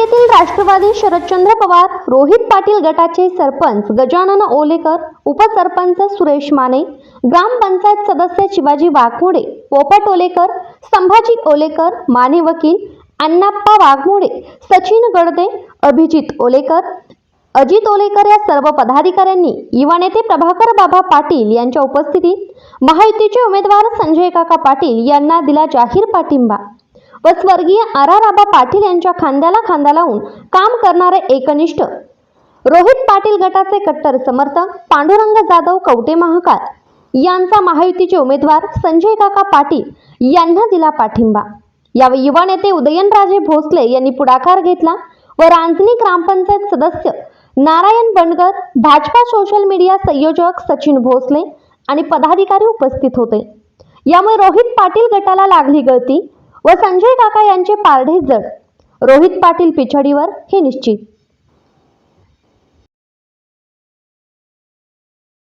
राष्ट्रवादी शरदचंद्र पवार रोहित पाटील गटाचे सरपंच गजानन ओलेकर उपसरपंच सुरेश माने ग्रामपंचायत सदस्य शिवाजी वाघमोडे पोपट ओलेकर संभाजी ओलेकर माने वकील अण्णाप्पा वाघमोडे सचिन गडदे अभिजित ओलेकर अजित ओलेकर या सर्व पदाधिकाऱ्यांनी युवा नेते प्रभाकर बाबा पाटील यांच्या उपस्थितीत महायुतीचे उमेदवार संजय काका पाटील यांना दिला जाहीर पाठिंबा. व स्वर्गीय आराराबा पाटील यांच्या खांद्याला खांदा लावून काम करणारे एकनिष्ठ. रोहित पाटील गटाचे कट्टर समर्थक पांडुरंग जाधव कवटे महाकाळ यांचा महायुतीचे उमेदवार संजय काका पाटील यांना दिला पाठिंबा. यावेळी युवा नेते उदयनराजे भोसले यांनी पुढाकार घेतला व रांजणी ग्रामपंचायत सदस्य नारायण बंडगर भाजपा सोशल मीडिया संयोजक सचिन भोसले आणि पदाधिकारी उपस्थित होते. यामुळे रोहित पाटील गटाला लागली गळती व संजय काका यांचे पारडे जड. रोहित पाटील पिछडीवर हे निश्चित.